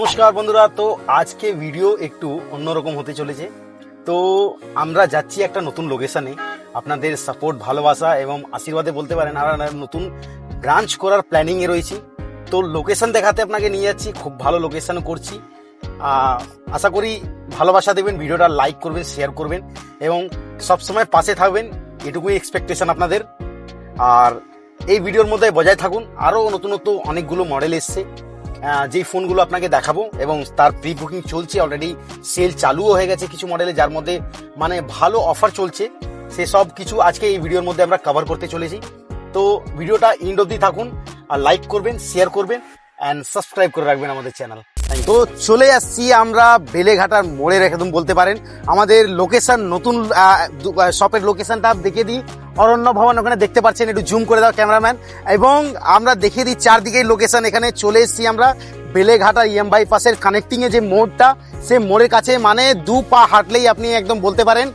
নমস্কার বন্ধুরা, তো আজকে ভিডিও একটু অন্যরকম হতে চলেছে। তো আমরা যাচ্ছি একটা নতুন লোকেশনে আপনাদের সাপোর্ট ভালোবাসা এবং আশীর্বাদে বলতে পারেন, আর নতুন ব্রাঞ্চ করার প্ল্যানিং এ রয়েছি। তো লোকেশন দেখাতে আপনাকে নিয়ে যাচ্ছি, খুব ভালো লোকেশন করছি। আশা করি ভালোবাসা দেবেন, ভিডিওটা লাইক করবেন শেয়ার করবেন এবং সবসময় পাশে থাকবেন, এটুকুই এক্সপেকটেশন আপনাদের। আর এই ভিডিওর মধ্যে বজায় থাকুন, আরও নতুন নতুন অনেকগুলো মডেল এসছে। যেই ফোনগুলো আপনাকে দেখাবো এবং তার প্রি বুকিং চলছে অলরেডি সেল চালুও হয়ে গেছে কিছু মডেলে যার মধ্যে মানে ভালো অফার চলছে, সে সব কিছু আজকে এই ভিডিওর মধ্যে আমরা কভার করতে চলেছি। তো ভিডিওটা ইন্ড অব্দি থাকুন, আর লাইক করবেন শেয়ার করবেন অ্যান্ড সাবস্ক্রাইব করে রাখবেন আমাদের চ্যানেল তো চলে আসছি আমরা বেলেঘাটার মোড়ের একদম বলতে পারেন। আমাদের লোকেশন নতুন শপের লোকেশনটা দেখিয়ে দিই। অরণ্য ভবন ওখানে দেখতে পাচ্ছেন, একটু জুম করে দাও ক্যামেরাম্যান এবং আমরা দেখিয়ে দিই চারদিকেই লোকেশন এখানে চলে এসছি আমরা বেলেঘাটা ইএম বাইপাসের কানেক্টিংয়ে যে মোড়টা সে মোড়ের কাছে মানে দু পা হাঁটলেই আপনি একদম বলতে পারেন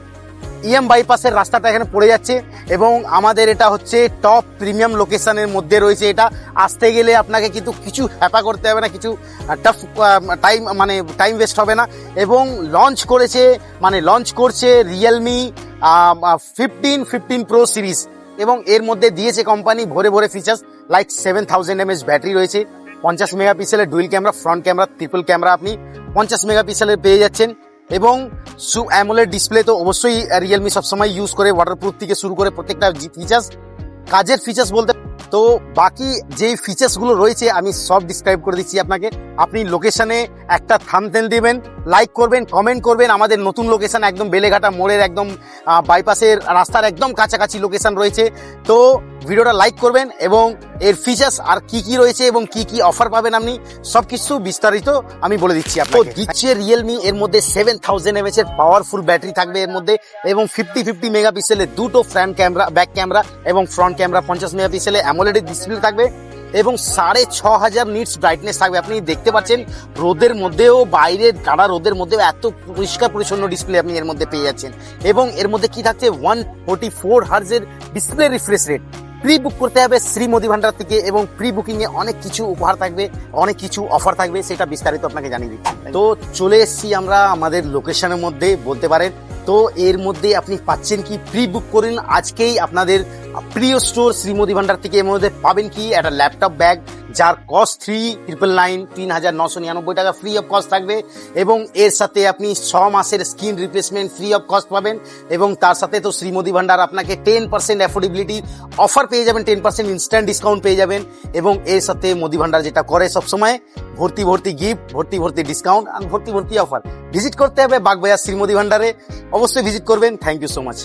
ইএম বাইপাসের রাস্তাটা এখানে পড়ে যাচ্ছে এবং আমাদের এটা হচ্ছে টপ প্রিমিয়াম লোকেশনের মধ্যে রয়েছে এটা। আসতে গেলে আপনাকে কিন্তু কিছু হ্যাপা করতে হবে না, কিছু টাফ টাইম মানে টাইম ওয়েস্ট হবে না এবং লঞ্চ করেছে মানে লঞ্চ করছে Realme fifteen fifteen pro series এবং এর মধ্যে দিয়েছে কোম্পানি ভরে ভরে features like seven thousand MS battery রয়েছে, পঞ্চাশ মেগা মেগাপিক্সেলের dual camera front camera triple camera আপনি পঞ্চাশ মেগা মেগাপিক্সেলের পেয়ে যাচ্ছেন। এবং সু অ্যামোলেড ডিসপ্লে তো অবশ্যই রিয়েলমি সবসময় ইউজ করে ওয়াটারপ্রুফ থেকে শুরু করে প্রত্যেকটা ফিচার্স কাজের ফিচার্স বলতে, তো বাকি যে ফিচার্সগুলো রয়েছে, আমি সব ডিসক্রাইব করে দিচ্ছি আপনাকে। আপনি লোকেশানে একটা থামতেন দিবেন লাইক করবেন কমেন্ট করবেন, আমাদের নতুন লোকেশান একদম বেলেঘাটা মোড়ের একদম বাইপাসের রাস্তার একদম কাছাকাছি লোকেশন রয়েছে। তো ভিডিওটা লাইক করবেন এবং এর ফিচার্স আর কি কি রয়েছে এবং কি কি অফার পাবেন আপনি সব কিছু বিস্তারিত আমি বলে দিচ্ছি আপনাকে। দিচ্ছে রিয়েলমি এর মধ্যে সেভেন থাউজেন্ড এমএচ এর পাওয়ারফুল ব্যাটারি থাকবে এর মধ্যে এবং ফিফটি ফিফটি মেগা মেগাপিক্সেলের দুটো ফ্রন্ট ক্যামেরা ব্যাক ক্যামেরা এবং ফ্রন্ট ক্যামেরা পঞ্চাশ মেগা মেগাপিক্সেলের অ্যামোলেড ডিসপ্লে থাকবে এবং সাড়ে ছ হাজার নিটস ব্রাইটনেস থাকবে। আপনি দেখতে পাচ্ছেন রোদের মধ্যেও বাইরে কাড়া রোদের মধ্যেও এত পরিষ্কার পরিচ্ছন্ন ডিসপ্লে আপনি এর মধ্যে পেয়ে যাচ্ছেন। এবং এর মধ্যে কি থাকছে? ওয়ান ফোর্টি ফোর হার্জের display refresh rate pre book করতে হবে শ্রী মোদি ভান্ডার থেকে এবং প্রি বুকিং এ অনেক কিছু উপহার থাকবে, অনেক কিছু অফার থাকবে, সেটা বিস্তারিত আপনাকে জানিয়ে দিচ্ছি। তো চলে এসছি আমরা আমাদের লোকেশনের মধ্যে, বলতে পারেন তো এর মধ্যে আপনি পাচ্ছেন কি প্রি বুক করুন আজকেই আপনাদের প্রিয় স্টোর শ্রীমোদী ভান্ডার থেকে এর মধ্যে পাবেন কি, একটা ল্যাপটপ ব্যাগ যার কস্ট থ্রি ট্রিপল নাইন তিন হাজার নশো নিরানব্বই টাকা ফ্রি অফ কস্ট থাকবে। এবং এর সাথে আপনি ছ মাসের screen replacement free of cost পাবেন। এবং তার সাথে তো শ্রীমোদী ভান্ডার আপনাকে টেন পার্সেন্ট অ্যাফোর্ডেবিলিটি অফার পেয়ে যাবেন। টেন পার্সেন্ট ইনস্ট্যান্ট ডিসকাউন্ট পেয়ে যাবেন। এবং এর সাথে মোদি ভান্ডার যেটা করে সবসময়, ভর্তি ভর্তি গিফট ভর্তি ভর্তি ডিসকাউন্ট আর ভর্তি ভর্তি অফার ভিজিট করতে হবে বাগবাজার শ্রীমতি ভান্ডারে অবশ্যই ভিজিট করবেন। Thank you so much